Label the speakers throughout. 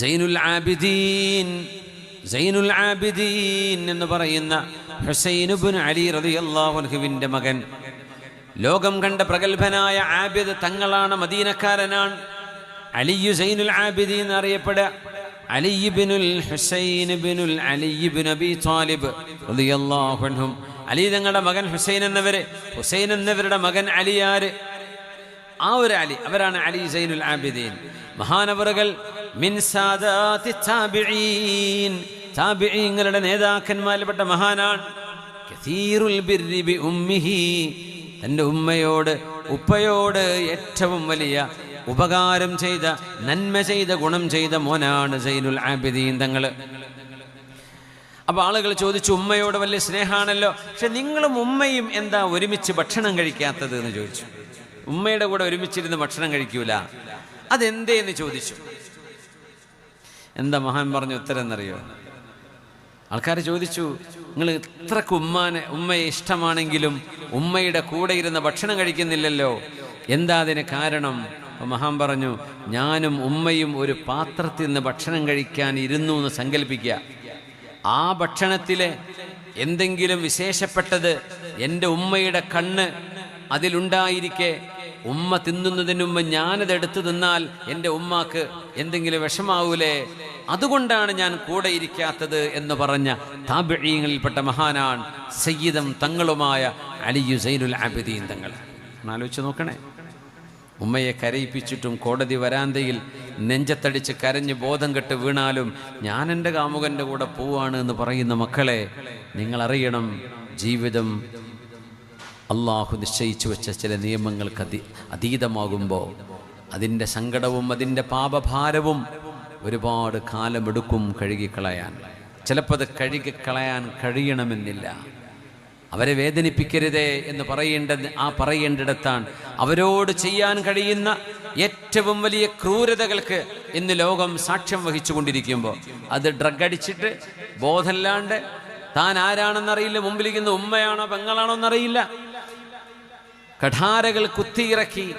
Speaker 1: സൈനുൽ ആബിദീൻ സൈനുൽ ആബിദീൻ എന്ന് പറയുന്ന ഹുസൈനുബിൻ അലി അൻഹുവിന്റെ മകൻ. ലോകം കണ്ട പ്രഗത്ഭനായ ആബിദ് തങ്ങളാണ് മദീനക്കാരനാണ്. അലിയു സൈനുൽ ആബിദി എന്നറിയപ്പെടുക. അലിബിനുൽ ഹുസൈൻ ബിനുൽ അലിബിൻ അബി താലിബ് റളിയല്ലാഹു അൻഹും. അലി തങ്ങളുടെ മകൻ ഹുസൈൻ എന്നവര് ഹുസൈൻ എന്നവരുടെ മകൻ അലിയാര് ആ ഒരു അലി അവരാണ് അലി സൈനുൽ ആബിദീൻ. മഹാനവറുകൾ മിൻ സാദാത്തി താബിഈൻ. താബിഈങ്ങളുടെ നേതാക്കന്മാരിൽപ്പെട്ട മഹാനാണ്. കസീറുൽ ബിർരി ബി ഉമ്മിഹി. തന്റെ ഉമ്മയോട് ഉപ്പയോട് ഏറ്റവും വലിയ ഉപകാരം ചെയ്ത നന്മ ചെയ്ത ഗുണം ചെയ്ത മോനാണ് സൈനുൽ ആബിദീൻ തങ്ങൾ. അപ്പൊ ആളുകൾ ചോദിച്ചു ഉമ്മയോട് വലിയ സ്നേഹമാണല്ലോ പക്ഷെ നിങ്ങളും ഉമ്മയും എന്താ ഒരുമിച്ച് ഭക്ഷണം കഴിക്കാത്തത് എന്ന് ചോദിച്ചു. ഉമ്മയുടെ കൂടെ ഒരുമിച്ചിരുന്ന് ഭക്ഷണം കഴിക്കൂല. അതെന്തേ എന്ന് ചോദിച്ചു. എന്താ മഹാൻ പറഞ്ഞ ഉത്തരം എന്നറിയോ ആൾക്കാർ ചോദിച്ചു നിങ്ങൾ ഇത്രക്ക് ഉമ്മാനെ ഉമ്മയെ ഇഷ്ടമാണെങ്കിലും ഉമ്മയുടെ കൂടെ ഇരുന്ന് ഭക്ഷണം കഴിക്കുന്നില്ലല്ലോ. എന്താ അതിന് കാരണം? മഹാൻ പറഞ്ഞു ഞാനും ഉമ്മയും ഒരു പാത്രത്തിൽ നിന്ന് ഭക്ഷണം കഴിക്കാൻ ഇരുന്നു എന്ന് സങ്കല്പിക്കുക. ആ ഭക്ഷണത്തിലെ എന്തെങ്കിലും വിശേഷപ്പെട്ടത് എന്റെ ഉമ്മയുടെ കണ്ണ് അതിലുണ്ടായിരിക്കെ ഉമ്മ തിന്നുന്നതിന് മുമ്പ് ഞാനത് എടുത്തു തിന്നാൽ എന്റെ ഉമ്മാക്ക് എന്തെങ്കിലും വിഷമാവൂലേ? അതുകൊണ്ടാണ് ഞാൻ കൂടെ ഇരിക്കാത്തത് എന്ന് പറഞ്ഞ താപിഴീങ്ങളിൽപ്പെട്ട മഹാനാണ് സയ്യിദം തങ്ങളുമായ അലിയു സൈനുൽ ആബിദീൻ തങ്ങൾ. ആലോചിച്ച് നോക്കണേ. ഉമ്മയെ കരയിപ്പിച്ചിട്ടും കോടതി വരാന്തയിൽ നെഞ്ചത്തടിച്ച് കരഞ്ഞ് ബോധം കെട്ട് വീണാലും ഞാൻ എന്റെ കാമുകന്റെ കൂടെ പോവാണ് എന്ന് പറയുന്ന മക്കളെ നിങ്ങൾ അറിയണം ജീവിതം അള്ളാഹു നിശ്ചയിച്ചു വെച്ച ചില നിയമങ്ങൾക്ക് അതി അതീതമാകുമ്പോൾ അതിന്റെ സങ്കടവും അതിന്റെ പാപഭാരവും ഒരുപാട് കാലമെടുക്കും കഴുകിക്കളയാൻ. ചിലപ്പോൾ അത് കഴുകിക്കളയാൻ കഴിയണമെന്നില്ല. അവരെ വേദനിപ്പിക്കരുതേ എന്ന് പറയേണ്ട ആ പറയേണ്ടിടത്താണ് അവരോട് ചെയ്യാൻ കഴിയുന്ന ഏറ്റവും വലിയ ക്രൂരതകൾക്ക് ഇന്ന് ലോകം സാക്ഷ്യം വഹിച്ചു വഹിച്ചുകൊണ്ടിരിക്കുമ്പോൾ അത് ഡ്രഗ് അടിച്ചിട്ട് ബോധമില്ലാണ്ട് താൻ ആരാണെന്നറിയില്ല മുമ്പിലിരിക്കുന്ന ഉമ്മയാണോ പെങ്ങളാണോ എന്നറിയില്ല. കഠാരകൾ കുത്തിയിറക്കി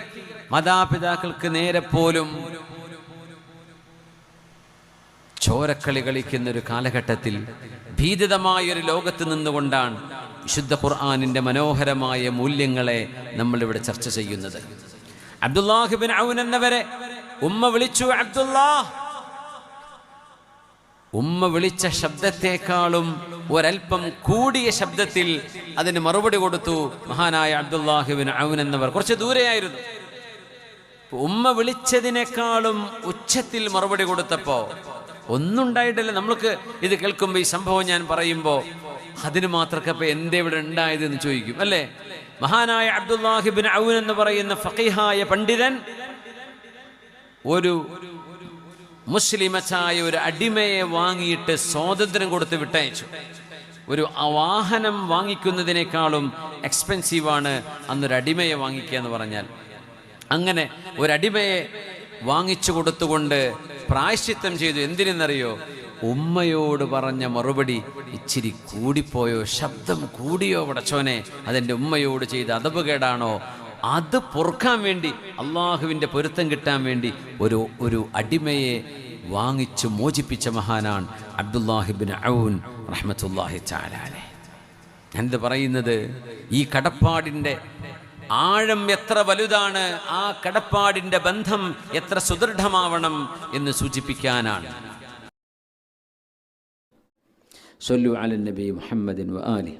Speaker 1: മാതാപിതാക്കൾക്ക് നേരെ പോലും ചോരക്കളി കളിക്കുന്ന ഒരു കാലഘട്ടത്തിൽ ഭീതിതമായ ഒരു ലോകത്ത് നിന്നുകൊണ്ടാണ് വിശുദ്ധ ഖുർആാനിന്റെ മനോഹരമായ മൂല്യങ്ങളെ നമ്മളിവിടെ ചർച്ച ചെയ്യുന്നത്. അബ്ദുല്ലാഹിബിൻ ഔൻ എന്നവരെ ഉമ്മ വിളിച്ചു അബ്ദുല്ലാ ഉമ്മ വിളിച്ച ശബ്ദത്തെക്കാളും ഒരൽപ്പം കൂടിയ ശബ്ദത്തിൽ അതിന് മറുപടി കൊടുത്തു മഹാനായ അബ്ദുല്ലാഹിബിൻ അവൻ എന്നവർ. കുറച്ച് ദൂരെയായിരുന്നു. ഉമ്മ വിളിച്ചതിനേക്കാളും ഉച്ചത്തിൽ മറുപടി കൊടുത്തപ്പോ ഒന്നും ഉണ്ടായിട്ടില്ല നമ്മൾക്ക് ഇത് കേൾക്കുമ്പോൾ ഈ സംഭവം ഞാൻ പറയുമ്പോൾ അതിന് മാത്രമൊക്കെ എന്തേ ഇവിടെ ഉണ്ടായത് എന്ന് ചോദിക്കും അല്ലേ? മഹാനായ അബ്ദുല്ലാഹിബിൻ ഔൻ എന്ന് പറയുന്ന ഫക്കീഹായ പണ്ഡിതൻ ഒരു മുസ്ലിമച്ചായ ഒരു അടിമയെ വാങ്ങിയിട്ട് സ്വാതന്ത്ര്യം കൊടുത്ത് വിട്ടയച്ചു. ഒരു വാഹനം വാങ്ങിക്കുന്നതിനേക്കാളും എക്സ്പെൻസീവാണ് അന്നൊരു അടിമയെ വാങ്ങിക്കുക എന്ന് പറഞ്ഞാൽ. അങ്ങനെ ഒരടിമയെ വാങ്ങിച്ചു കൊടുത്തുകൊണ്ട് പ്രായശ്ചിത്തം ചെയ്തു. എന്തിനെന്നറിയോ? ഉമ്മയോട് പറഞ്ഞ മറുപടി ഇച്ചിരി കൂടിപ്പോയോ? ശബ്ദം കൂടിയോ പടച്ചോനെ? അതെന്റെ ഉമ്മയോട് ചെയ്ത അതപകേടാണോ? അത് പൊറുക്കാൻ വേണ്ടി അള്ളാഹുവിന്റെ പൊരുത്തം കിട്ടാൻ വേണ്ടി ഒരു ഒരു അടിമയെ വാങ്ങിച്ചു മോചിപ്പിച്ച മഹാനാണ് അബ്ദുല്ലാഹിബിൻ ഔൻ റഹ്മത്തുല്ലാഹി ചാലാലെ എന്ത് പറയുന്നത്? ഈ കടപ്പാടിന്റെ ആഴം എത്ര വലുതാണ് ആ കടപ്പാടിന്റെ ബന്ധം എത്ര സുദൃഢമാവണം എന്ന് സൂചിപ്പിക്കാനാണ്. സൊല്ലു അലൻ മുഹമ്മദിൻ ആലി